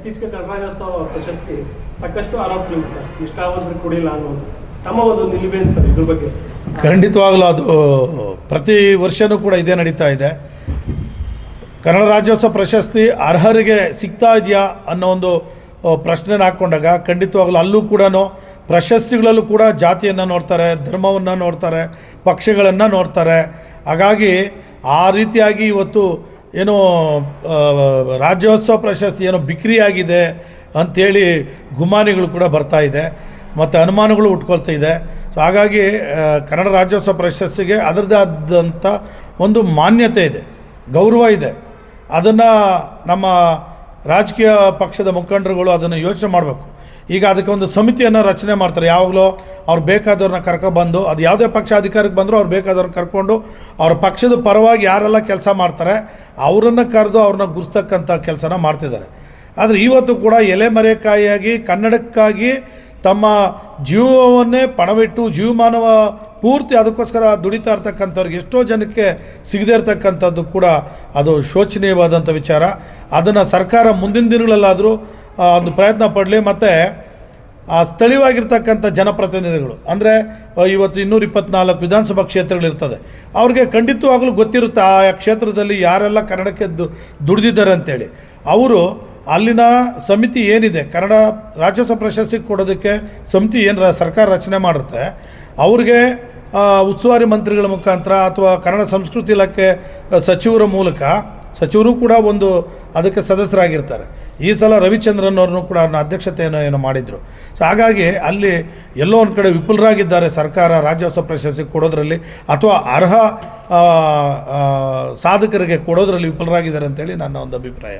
ಇತ್ತೀಚೆಗೆ ಕರ್ನಾಟಕೋತ್ಸವ ಪ್ರಶಸ್ತಿ ಸಾಕಷ್ಟು ಆರೋಪ ಸರ್. ನಿಷ್ಠಾವಂತರು ಕೊಡಿಲ್ಲ ಅನ್ನೋದು. ತಮ್ಮ ಒಂದು ನಿಲುವೇನು ಸರ್ ಇದ್ರ ಬಗ್ಗೆ. ಖಂಡಿತವಾಗಲೂ ಅದು, ಪ್ರತಿ ವರ್ಷವೂ ಕೂಡ ಇದೇ ನಡೀತಾ ಇದೆ. ಕನ್ನಡ ರಾಜ್ಯೋತ್ಸವ ಪ್ರಶಸ್ತಿ ಅರ್ಹರಿಗೆ ಸಿಗ್ತಾ ಇದೆಯಾ ಅನ್ನೋ ಒಂದು ಪ್ರಶ್ನೆನ ಹಾಕ್ಕೊಂಡಾಗ ಖಂಡಿತವಾಗಲೂ ಅಲ್ಲೂ ಕೂಡ ಪ್ರಶಸ್ತಿಗಳಲ್ಲೂ ಕೂಡ ಜಾತಿಯನ್ನು ನೋಡ್ತಾರೆ, ಧರ್ಮವನ್ನು ನೋಡ್ತಾರೆ, ಪಕ್ಷಗಳನ್ನು ನೋಡ್ತಾರೆ. ಹಾಗಾಗಿ ಆ ರೀತಿಯಾಗಿ ಇವತ್ತು ಏನು ರಾಜ್ಯೋತ್ಸವ ಪ್ರಶಸ್ತಿ ಏನೋ ಬಿಕ್ರಿಯಾಗಿದೆ ಅಂಥೇಳಿ ಗುಮಾನಿಗಳು ಕೂಡ ಬರ್ತಾ ಇದೆ, ಮತ್ತು ಅನುಮಾನಗಳು ಉಟ್ಕೊಳ್ತಾ ಇದೆ. ಸೊ ಹಾಗಾಗಿ ಕನ್ನಡ ರಾಜ್ಯೋತ್ಸವ ಪ್ರಶಸ್ತಿಗೆ ಅದರದ್ದೇ ಆದಂಥ ಒಂದು ಮಾನ್ಯತೆ ಇದೆ, ಗೌರವ ಇದೆ. ಅದನ್ನು ನಮ್ಮ ರಾಜಕೀಯ ಪಕ್ಷದ ಮುಖಂಡರುಗಳು ಅದನ್ನು ಯೋಚನೆ ಮಾಡಬೇಕು. ಈಗ ಅದಕ್ಕೆ ಒಂದು ಸಮಿತಿಯನ್ನು ರಚನೆ ಮಾಡ್ತಾರೆ. ಯಾವಾಗಲೂ ಅವ್ರು ಬೇಕಾದವ್ರನ್ನ ಕರ್ಕೊಬಂದು, ಅದು ಯಾವುದೇ ಪಕ್ಷ ಅಧಿಕಾರಕ್ಕೆ ಬಂದರೂ ಅವ್ರು ಬೇಕಾದವ್ರನ್ನ ಕರ್ಕೊಂಡು, ಅವ್ರ ಪಕ್ಷದ ಪರವಾಗಿ ಯಾರೆಲ್ಲ ಕೆಲಸ ಮಾಡ್ತಾರೆ, ಅವರನ್ನು ಕರೆದು ಅವ್ರನ್ನ ಗುರ್ತಕ್ಕಂಥ ಕೆಲಸನ ಮಾಡ್ತಿದ್ದಾರೆ. ಆದರೆ ಇವತ್ತು ಕೂಡ ಎಲೆ ಮರೆಕಾಯಿಯಾಗಿ ಕನ್ನಡಕ್ಕಾಗಿ ತಮ್ಮ ಜೀವವನ್ನೇ ಪಣವಿಟ್ಟು, ಜೀವಮಾನವ ಪೂರ್ತಿ ಅದಕ್ಕೋಸ್ಕರ ದುಡಿತಾ ಇರ್ತಕ್ಕಂಥವ್ರಿಗೆ ಎಷ್ಟೋ ಜನಕ್ಕೆ ಸಿಗದೇ ಇರತಕ್ಕಂಥದ್ದು ಕೂಡ ಅದು ಶೋಚನೀಯವಾದಂಥ ವಿಚಾರ. ಅದನ್ನು ಸರ್ಕಾರ ಮುಂದಿನ ದಿನಗಳಲ್ಲಾದರೂ ಒಂದು ಪ್ರಯತ್ನ ಪಡಲಿ. ಮತ್ತು ಆ ಸ್ಥಳೀಯವಾಗಿರ್ತಕ್ಕಂಥ ಜನಪ್ರತಿನಿಧಿಗಳು, ಅಂದರೆ ಇವತ್ತು ಇನ್ನೂರ ಇಪ್ಪತ್ನಾಲ್ಕು ವಿಧಾನಸಭಾ ಕ್ಷೇತ್ರಗಳಿರ್ತದೆ ಅವ್ರಿಗೆ ಖಂಡಿತವಾಗಲೂ ಗೊತ್ತಿರುತ್ತೆ ಆ ಕ್ಷೇತ್ರದಲ್ಲಿ ಯಾರೆಲ್ಲ ಕನ್ನಡಕ್ಕೆ ದು, ದುಡಿದಿದ್ದಾರೆ ಅಂತೇಳಿ. ಅವರು ಅಲ್ಲಿನ ಸಮಿತಿ ಏನಿದೆ, ಕನ್ನಡ ರಾಜ್ಯೋತ್ಸವ ಪ್ರಶಸ್ತಿ ಕೊಡೋದಕ್ಕೆ ಸಮಿತಿ ಏನು ಸರ್ಕಾರ ರಚನೆ ಮಾಡುತ್ತೆ, ಅವ್ರಿಗೆ ಉಸ್ತುವಾರಿ ಮಂತ್ರಿಗಳ ಮುಖಾಂತರ ಅಥವಾ ಕನ್ನಡ ಸಂಸ್ಕೃತಿ ಇಲಾಖೆ ಸಚಿವರ ಮೂಲಕ ಸಚಿವರು ಕೂಡ ಒಂದು ಅದಕ್ಕೆ ಸದಸ್ಯರಾಗಿರ್ತಾರೆ. ಈ ಸಲ ರವಿಚಂದ್ರನ್ ಅವ್ರನ್ನು ಕೂಡ ಅವ್ರನ್ನ ಅಧ್ಯಕ್ಷತೆಯನ್ನು ಏನೋ ಮಾಡಿದರು. ಸೊ ಹಾಗಾಗಿ ಅಲ್ಲಿ ಎಲ್ಲೋ ಒಂದು ಕಡೆ ವಿಫಲರಾಗಿದ್ದಾರೆ ಸರ್ಕಾರ, ರಾಜ್ಯೋತ್ಸವ ಪ್ರಶಸ್ತಿ ಕೊಡೋದ್ರಲ್ಲಿ ಅಥವಾ ಅರ್ಹ ಸಾಧಕರಿಗೆ ಕೊಡೋದರಲ್ಲಿ ವಿಫಲರಾಗಿದ್ದಾರೆ ಅಂತೇಳಿ ನನ್ನ ಒಂದು ಅಭಿಪ್ರಾಯ.